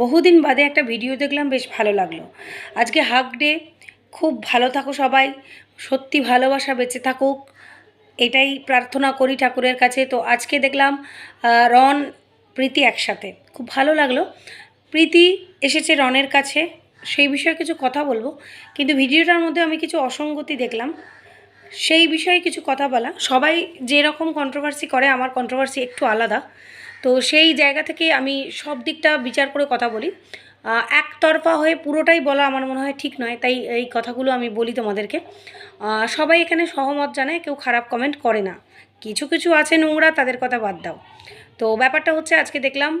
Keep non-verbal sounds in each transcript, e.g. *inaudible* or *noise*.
বহুদিন বাদে একটা ভিডিও দেখলাম, বেশ ভালো লাগল। আজকে হাক ডে খুব ভালো থাকো সবাই, সত্যি ভালোবাসা বেঁচে থাকুক, এটাই প্রার্থনা করি ঠাকুরের কাছে। তো আজকে দেখলাম রন, প্রীতি একসাথে, খুব ভালো লাগল। প্রীতি এসেছে রনের কাছে, সেই বিষয়ে কিছু কথা বলব, কিন্তু ভিডিওটার মধ্যে আমি কিছু অসঙ্গতি দেখলাম। সেই বিষয়ে কিছু কথা বলা। সবাই যেরকম কন্ট্রোভার্সি করে, আমার কন্ট্রোভার্সি একটু আলাদা। তো সেই জায়গা থেকে আমি সব দিকটা বিচার করে কথা বলি। একতরফা হয়ে পুরোটাই বলা আমার মনে হয় ঠিক নয়, তাই এই কথাগুলো আমি বলি তোমাদেরকে। সবাই এখানে সহমত জানায়, কেউ খারাপ কমেন্ট করে না। কিছু কিছু আছে নোংরা, তাদের কথা বাদ দাও। তো ব্যাপারটা হচ্ছে, আজকে দেখলাম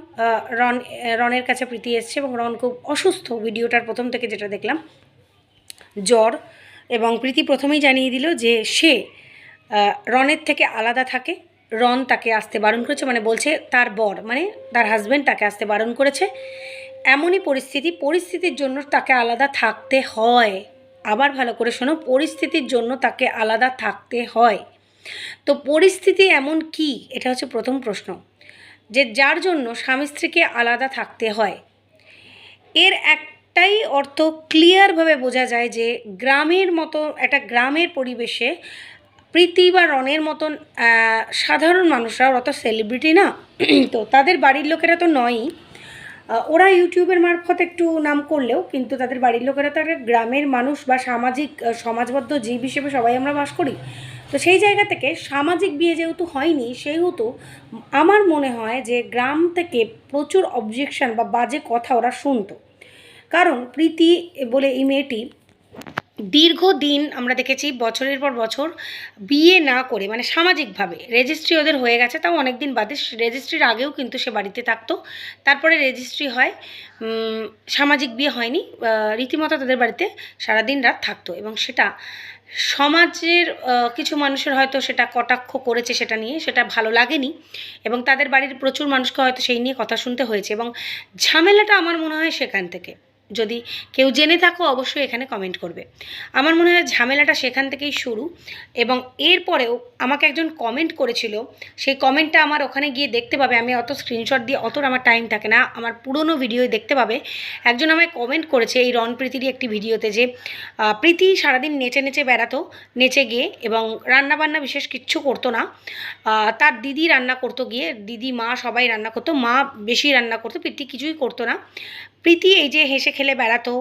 রন, রনের কাছে প্রীতি এসছে এবং রন খুব অসুস্থ ভিডিওটার প্রথম থেকে যেটা দেখলাম। জ্বর এবং প্রীতি প্রথমেই জানিয়ে দিল যে সে রনের থেকে আলাদা থাকে। রন তাকে আসতে বারণ করেছে মানে বলছে তার বর মানে তার হাজব্যান্ড তাকে আসতে বারণ করেছে। এমনই পরিস্থিতি, পরিস্থিতির জন্য তাকে আলাদা থাকতে হয়। আবার ভালো করে শোনো, পরিস্থিতির জন্য তাকে আলাদা থাকতে হয়। তো পরিস্থিতি এমন কি? এটা হচ্ছে প্রথম প্রশ্ন। যে যার জন্য স্বামী স্ত্রীকে আলাদা থাকতে হয়। এর একটাই অর্থ ক্লিয়ারভাবে বোঝা যায় যে গ্রামের মতো, একটা গ্রামের পরিবেশে প্রীতি বা রনের মতন সাধারণ মানুষরা, ওরা তো সেলিব্রিটি না, তো তাদের বাড়ির লোকেরা তো নয়ই। ওরা ইউটিউবের মারফত একটু নাম করলেও, কিন্তু তাদের বাড়ির লোকেরা তো একটা গ্রামের মানুষ বা সামাজিক সমাজবদ্ধ জীব হিসেবে সবাই আমরা বাস করি। তো সেই জায়গা থেকে সামাজিক বিয়ে যেহেতু হয়নি, সেহেতু আমার মনে হয় যে গ্রাম থেকে প্রচুর অবজেকশন বা বাজে কথা ওরা শুনতো। কারণ প্রীতি বলে এই মেয়েটি দীর্ঘদিন আমরা দেখেছি বছরের পর বছর বিয়ে না করে মানে সামাজিকভাবে রেজিস্ট্রি ওদের হয়ে গেছে, তাও অনেক দিন বাদে রেজিস্ট্রির আগেও কিন্তু সে বাড়িতে থাকতো। তারপরে রেজিস্ট্রি হয় সামাজিক বিয়ে হয়নি রীতিমতো তাদের বাড়িতে সারাদিন রাত থাকতো এবং সেটা সমাজের কিছু মানুষের হয়তো সেটা কটাক্ষ করেছে সেটা নিয়ে, সেটা ভালো লাগেনি এবং তাদের বাড়ির প্রচুর মানুষকে হয়তো সেই নিয়ে কথা শুনতে হয়েছে এবং ঝামেলাটা আমার মনে হয় সেখান থেকে। যদি কেউ জেনে থাকো, অবশ্যই এখানে কমেন্ট করবে। আমার মনে হয় ঝামেলাটা সেখান থেকেই শুরু এবং এরপরেও আমাকে একজন কমেন্ট করেছিল। সেই কমেন্টটা আমার ওখানে গিয়ে দেখতে পাবে। আমি অত স্ক্রিনশট দিয়ে, অত আমার টাইম থাকে না। আমার পুরনো ভিডিও দেখতে পাবে। একজন আমায় কমেন্ট করেছে এই রন প্রীতির একটি ভিডিওতে যে প্রীতি সারাদিন নেচে নেচে বেড়াতো, নেচে গিয়ে এবং রান্নাবান্না বিশেষ কিচ্ছু করতো না। তার দিদি রান্না করতো গিয়ে, দিদি, মা সবাই রান্না করতো। মা বেশি রান্না করতো, প্রীতি কিছুই করতো না। প্রীতি এই যে হেসে খেলে বেড়াতো,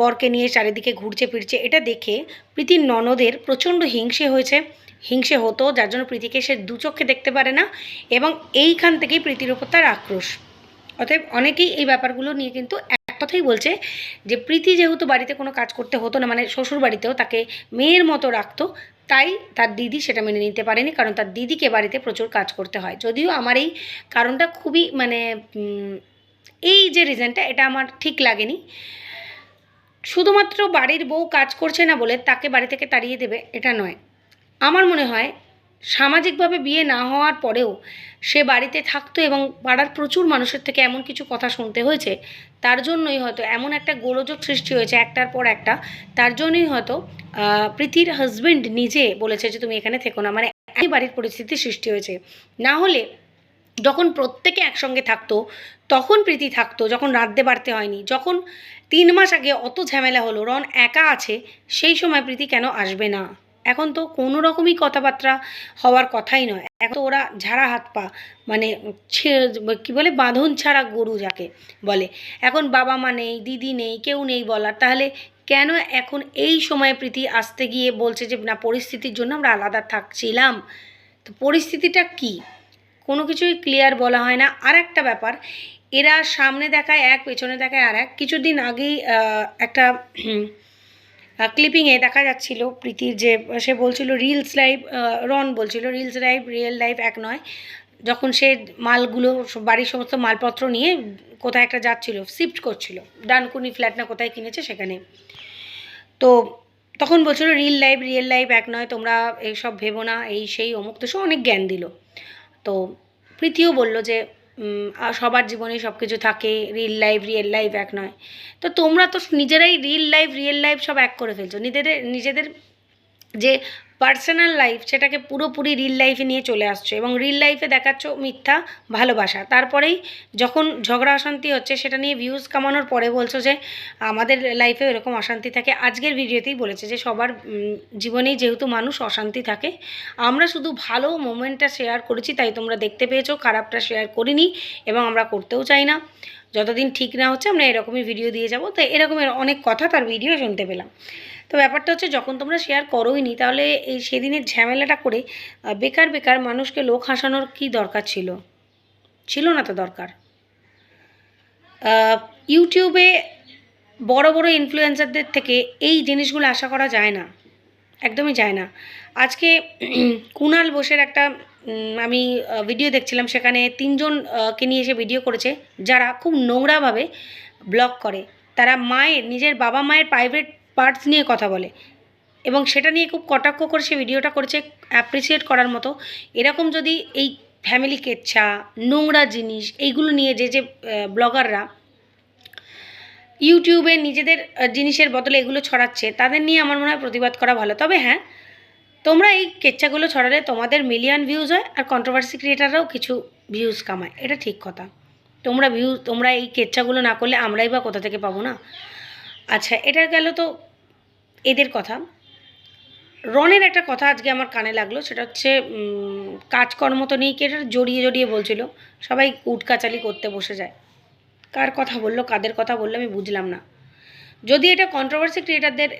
বরকে নিয়ে চারিদিকে ঘুরছে ফিরছে, এটা দেখে প্রীতির ননদের প্রচণ্ড হিংসে হয়েছে। হিংসে হতো, যার জন্য প্রীতিকে সে দু চোখে দেখতে পারে না এবং এইখান থেকেই প্রীতির ওপর তার আক্রোশ। অতএব অনেকেই এই ব্যাপারগুলো নিয়ে কিন্তু এক কথাই বলছে যে, প্রীতি যেহেতু বাড়িতে কোনো কাজ করতে হতো না মানে শ্বশুর বাড়িতেও তাকে মেয়ের মতো রাখতো, তাই তার দিদি সেটা মেনে নিতে পারেনি, কারণ তার দিদিকে বাড়িতে প্রচুর কাজ করতে হয়। যদিও আমার এই কারণটা খুবই মানে এই যে রিজনটা এটা আমার ঠিক লাগেনি। শুধুমাত্র বাড়ির বউ কাজ করছে না বলে তাকে বাড়ি থেকে তাড়িয়ে দেবে, এটা নয়। আমার মনে হয়, সামাজিকভাবে বিয়ে না হওয়ার পরেও সে বাড়িতে থাকতো এবং পাড়ার প্রচুর মানুষের থেকে এমন কিছু কথা শুনতে হয়েছে, তার জন্যই হয়তো এমন একটা গোলযোগ সৃষ্টি হয়েছে একটার পর একটা। তার জন্যই হয়তো প্রীতির হাজব্যান্ড নিজে বলেছে যে, তুমি এখানে থেকো না। মানে এই বাড়ির পরিস্থিতি সৃষ্টি হয়েছে। না হলে যখন প্রত্যেকে একসঙ্গে থাকতো, তখন প্রীতি থাকতো, যখন রাঁধতে বাড়তে হয়নি, যখন তিন মাস আগে অত ঝামেলা হলো, রন একা আছে, সেই সময় প্রীতি কেন আসবে না? এখন তো কোনো রকমই কথাবার্তা হওয়ার কথাই নয়। এখন ওরা ঝাড়া হাত পা মানে কি বলে, বাঁধন ছাড়া গরু যাকে বলে। এখন বাবা মা নেই, দিদি নেই, কেউ নেই বলার। তাহলে কেন এখন এই সময়ে প্রীতি আসতে গিয়ে বলছে যে, না, পরিস্থিতির জন্য আমরা আলাদা থাকছিলাম। তো পরিস্থিতিটা কী? কোনো কিছুই ক্লিয়ার বলা হয় না। আর একটা ব্যাপার, এরা সামনে দেখায় এক, পেছনে দেখায় আর এক কিছুদিন আগেই একটা ক্লিপিংয়ে দেখা যাচ্ছিল প্রীতির যে, সে বলছিল রিলস লাইফ রন বলছিল রিলস লাইফ রিয়েল লাইফ এক নয়। যখন সে মালগুলো, বাড়ির সমস্ত মালপত্র নিয়ে কোথায় একটা যাচ্ছিল শিফট করছিল। ডানকুনি ফ্ল্যাট না কোথায় কিনেছে সেখানে। তো তখন বলছিল রিল লাইফ রিয়েল লাইফ এক নয়, তোমরা এইসব ভেবো না, এই সেই অমুক। তো সে অনেক জ্ঞান দিল। তো প্রীতিও বলল যে সবার জীবনে সব কিছু থাকে রিল লাইফ রিয়েল লাইফ এক নয়। তো তোমরা তো নিজেরাই রিল লাইফ রিয়েল লাইফ সব এক করে ফেলছো। নিজেদের নিজেদের যে পার্সোনাল লাইফ সেটাকে পুরোপুরি রিল লাইফে নিয়ে চলে আসছো এবং রিল লাইফে দেখাচ্ছ মিথ্যা ভালোবাসা। তারপরেই যখন ঝগড়া অশান্তি হচ্ছে সেটা নিয়ে ভিউজ কামানোর পরে বলছো যে আমাদের লাইফে এরকম অশান্তি থাকে। আজকের ভিডিওতেই বলেছে যে সবার জীবনেই যেহেতু মানুষ অশান্তি থাকে, আমরা শুধু ভালো মোমেন্টটা শেয়ার করেছি তাই তোমরা দেখতে পেয়েছ, খারাপটা শেয়ার করিনি এবং আমরা করতেও চাই না। যতদিন ঠিক না হচ্ছে আমরা এরকমই ভিডিও দিয়ে যাব। তো এরকমের অনেক কথা তার ভিডিও শুনতে পেলাম। তো ব্যাপারটা হচ্ছে যখন তোমরা শেয়ার করোই নি তাহলে এই সেদিনের ঝামেলাটা করে বেকার বেকার মানুষকে লোক হাসানোর কি দরকার ছিল? ছিল না তো দরকার। ইউটিউবে বড় বড় ইনফ্লুয়েন্সারদের থেকে এই জিনিসগুলো আশা করা যায় না। একদমই যায় না। আজকে *clears throat* কুনাল বোসের একটা আমি ভিডিও দেখছিলাম, সেখানে তিনজনকে নিয়ে এসে ভিডিও করেছে, যারা খুব নোংরাভাবে ব্লগ করে। তারা মায়ের, নিজের বাবা মায়ের প্রাইভেট পার্টস নিয়ে কথা বলে। এবং সেটা নিয়ে খুব কটাক্ষ করে সে ভিডিওটা করেছে অ্যাপ্রিসিয়েট করার মতো। এরকম যদি এই ফ্যামিলি কেচ্ছা, নোংরা জিনিস, এইগুলো নিয়ে যে যে ব্লগাররা ইউটিউবে নিজেদের জিনিসের বদলে এগুলো ছড়াচ্ছে, তাদের নিয়ে আমার মনে হয় প্রতিবাদ করা ভালো। তবে হ্যাঁ তোমরা এই কেচ্ছাগুলো ছড়ালে তোমাদের মিলিয়ন ভিউজ হয় আর কন্ট্রোভার্সি ক্রিয়েটাররাও কিছু ভিউজ কামায়। এটা ঠিক কথা। তোমরা ভিউ তোমরা এই কেচ্ছাগুলো না করলে আমরাই বা কোথা থেকে পাবো না? আচ্ছা এটা গেল তো এদের কথা। রনের একটা কথা আজকে আমার কানে লাগল, সেটা হচ্ছে কাজকর্ম তো নেই, কে জড়িয়ে জড়িয়ে বলছিল, সবাই উটকাচালি করতে বসে যায়। কার কথা বলল, কাদের কথা বলল, আমি বুঝলাম না। যদি এটা কন্ট্রোভার্সি ক্রিয়েটারদের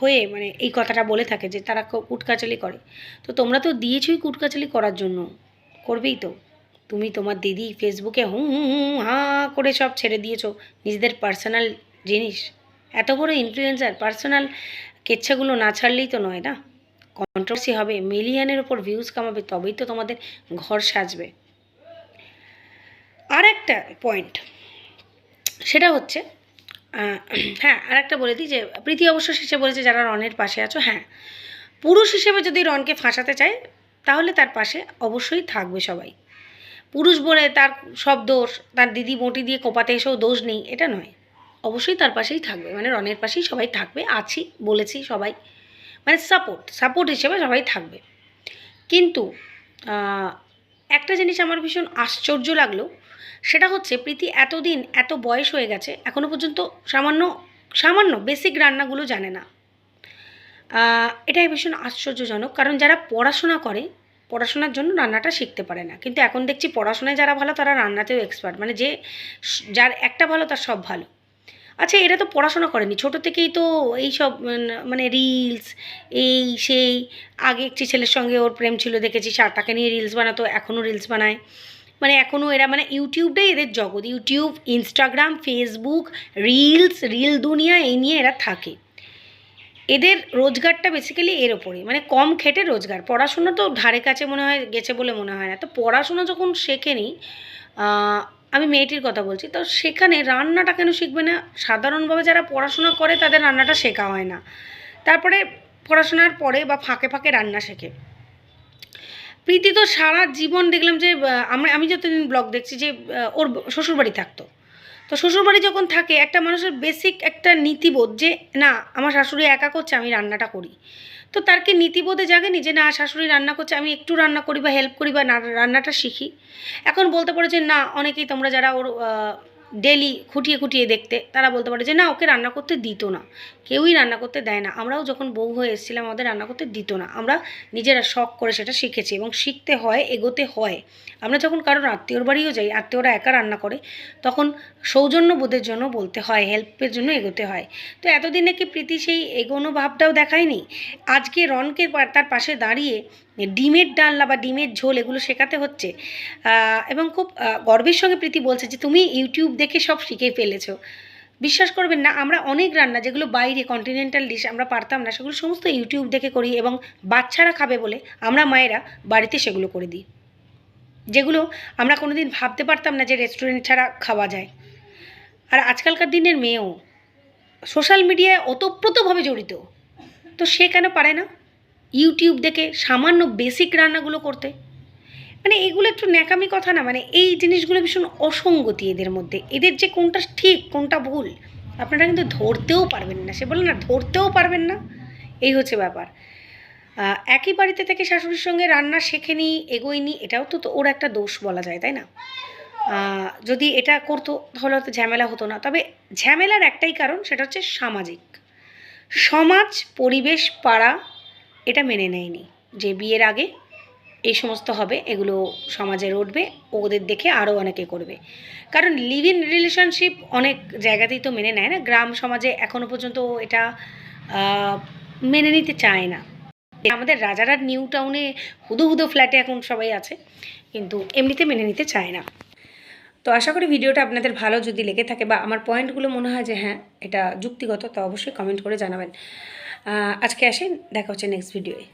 হয়ে মানে এই কথাটা বলে থাকে যে তারা কুটকাচালি করে, তো তোমরা তো দিয়েছই কুটকাচালি করার জন্য। করবেই তো। তুমি তোমার দিদি ফেসবুকে হুম হুম হা করে সব ছেড়ে দিয়েছ, নিজেদের পার্সোনাল জিনিস। এত বড় ইনফ্লুয়েন্সার পার্সোনাল কেচ্ছাগুলো না ছাড়লেই তো নয় না? কন্ট্রোভার্সি হবে মিলিয়নের ওপর ভিউজ কামাবে, তবেই তো তোমাদের ঘর সাজবে। আর একটা পয়েন্ট সেটা হচ্ছে হ্যাঁ আর একটা বলে দিই যে, প্রীতি অবশ্য শেষে বলেছে যারা রনের পাশে আছো হ্যাঁ পুরুষ হিসেবে যদি রনকে ফাঁসাতে চায়, তাহলে তার পাশে অবশ্যই থাকবে সবাই। পুরুষ বলে তার সব দোষ, তার দিদি মোটি দিয়ে কোপাতে এসেও দোষ নেই, এটা নয়। অবশ্যই তার পাশেই থাকবে। মানে রনের পাশেই সবাই থাকবে। আছি, বলেছি সবাই। মানে সাপোর্ট সাপোর্ট হিসেবে সবাই থাকবে। কিন্তু একটা জিনিস আমার ভীষণ আশ্চর্য লাগল, সেটা হচ্ছে প্রীতি এতদিন এত বয়স হয়ে গেছে এখনও পর্যন্ত সামান্য সামান্য বেসিক রান্নাগুলো জানে না। এটাই ভীষণ আশ্চর্যজনক। কারণ যারা পড়াশোনা করে, পড়াশোনার জন্য রান্নাটা শিখতে পারে না। কিন্তু এখন দেখছি পড়াশোনায় যারা ভালো, তারা রান্নাতেও এক্সপার্ট মানে যে, যার একটা ভালো, তার সব ভালো। আচ্ছা এরা তো পড়াশোনা করেনি। ছোট থেকেই তো এইসব মানে রিলস এই সেই, আগে একটি ছেলের সঙ্গে ওর প্রেম ছিল, দেখেছি তাকে নিয়ে রিলস বানাতো, এখনও রিলস বানায়। মানে এখনও এরা মানে ইউটিউবটাই এদের জগৎ। YouTube Instagram Facebook reels reel দুনিয়া, এই নিয়ে এরা থাকে। এদের রোজগারটা বেসিক্যালি এর ওপরে মানে কম খেটে রোজগার। পড়াশোনা তো ধারে কাছে মনে হয়, গেছে বলে মনে হয় না। তো পড়াশোনা যখন শেখেনি আমি মেয়েটির কথা বলছি, তো সেখানে রান্নাটা কেন শিখবে না? সাধারণভাবে যারা পড়াশোনা করে তাদের রান্নাটা শেখা হয় না। তারপরে পড়াশোনার পরে বা ফাঁকে ফাঁকে রান্না শেখে। প্রীতি তো সারা জীবন দেখলাম যে আমরা, আমি যতদিন ব্লগ দেখছি যে ওর শ্বশুরবাড়ি থাকতো। তো শ্বশুরবাড়ি যখন থাকে, একটা মানুষের বেসিক একটা নীতিবোধ যে, না, আমার শাশুড়ি একা করছে, আমি রান্নাটা করি। তো তারকে নীতিবোধে জাগেনি যে, না, শাশুড়ি রান্না করছে, আমি একটু রান্না করি বা হেল্প করি বা রান্নাটা শিখি? এখন বলতে পারো যে, না, অনেকেই তোমরা যারা ওর ডেলি খুঁটিয়ে খুঁটিয়ে দেখতে। তারা বলতে পারে যে, না, ওকে রান্না করতে দিত না। কেউই রান্না করতে দেয় না। আমরাও যখন বউ হয়ে এসেছিলাম, আমাদের রান্না করতে দিত না। আমরা নিজেরা শখ করে সেটা শিখেছি এবং শিখতে হয়, এগোতে হয়। আমরা যখন কারোর আত্মীয়র বাড়িও যাই, আত্মীয়রা একা রান্না করে, তখন সৌজন্য বোধের জন্য বলতে হয়, হেল্পের জন্য এগোতে হয়। তো এতদিনে কি প্রীতি সেই এগোনো ভাবটাও দেখায়নি? আজকে রনকে তার পাশে দাঁড়িয়ে ডিমের ডালনা বা ডিমের ঝোল এগুলো শেখাতে হচ্ছে। এবং খুব গর্বের সঙ্গে প্রীতি বলছে যে তুমি ইউটিউব দেখে সব শিখে ফেলেছো। বিশ্বাস করবেন না, আমরা অনেক রান্না যেগুলো বাইরে কন্টিনেন্টাল ডিশ আমরা পারতাম না, সেগুলো সমস্ত ইউটিউব দেখে করি এবং বাচ্চারা খাবে বলে আমরা মায়েরা বাড়িতে সেগুলো করে দিই। যেগুলো আমরা কোনোদিন ভাবতে পারতাম না যে রেস্টুরেন্ট ছাড়া খাওয়া যায়। আর আজকালকার দিনের মেয়েও সোশ্যাল মিডিয়ায় ওতপ্রোতভাবে জড়িত। তো সে কেন পারে না? ইউটিউব দেখে সামান্য বেসিক রান্নাগুলো করতে। মানে এগুলো একটু ন্যাকামি কথা না মানে এই জিনিসগুলো ভীষণ অসঙ্গতি এদের মধ্যে। এদের যে কোনটা ঠিক, কোনটা ভুল, আপনারা কিন্তু ধরতেও পারবেন না। সে বলে না, ধরতেও পারবেন না। এই হচ্ছে ব্যাপার। একই বাড়িতে থেকে শাশুড়ির সঙ্গে রান্না শেখে শেখেনি, এগোয়নি, এটাও তো তো ওর একটা দোষ বলা যায়, তাই না? যদি এটা করতো, তাহলে হয়তো ঝামেলা হতো না। তবে ঝামেলার একটাই কারণ, সেটা হচ্ছে সামাজিক। সমাজ, পরিবেশ, পাড়া এটা মেনে নেয়নি। যে বিয়ের আগে এই সমস্ত হবে, এগুলো সমাজে উঠবে ওদের দেখে আরও অনেকে করবে। কারণ লিভ ইন রিলেশনশিপ অনেক জায়গাতেই তো মেনে নেয় না। গ্রাম সমাজে এখনও পর্যন্ত এটা মেনে নিতে চায় না। আমাদের রাজারার নিউ টাউনে হুদো হুদো ফ্ল্যাটে এখন সবাই আছে, কিন্তু এমনিতে মেনে নিতে চায় না। তো আশা করি ভিডিওটা আপনাদের ভালো যদি লেগে থাকে বা আমার পয়েন্টগুলো মনে হয় যে হ্যাঁ এটা যুক্তিগত, তো অবশ্যই কমেন্ট করে জানাবেন। আজকে আসেন দেখা হচ্ছে নেক্সট ভিডিওয়ে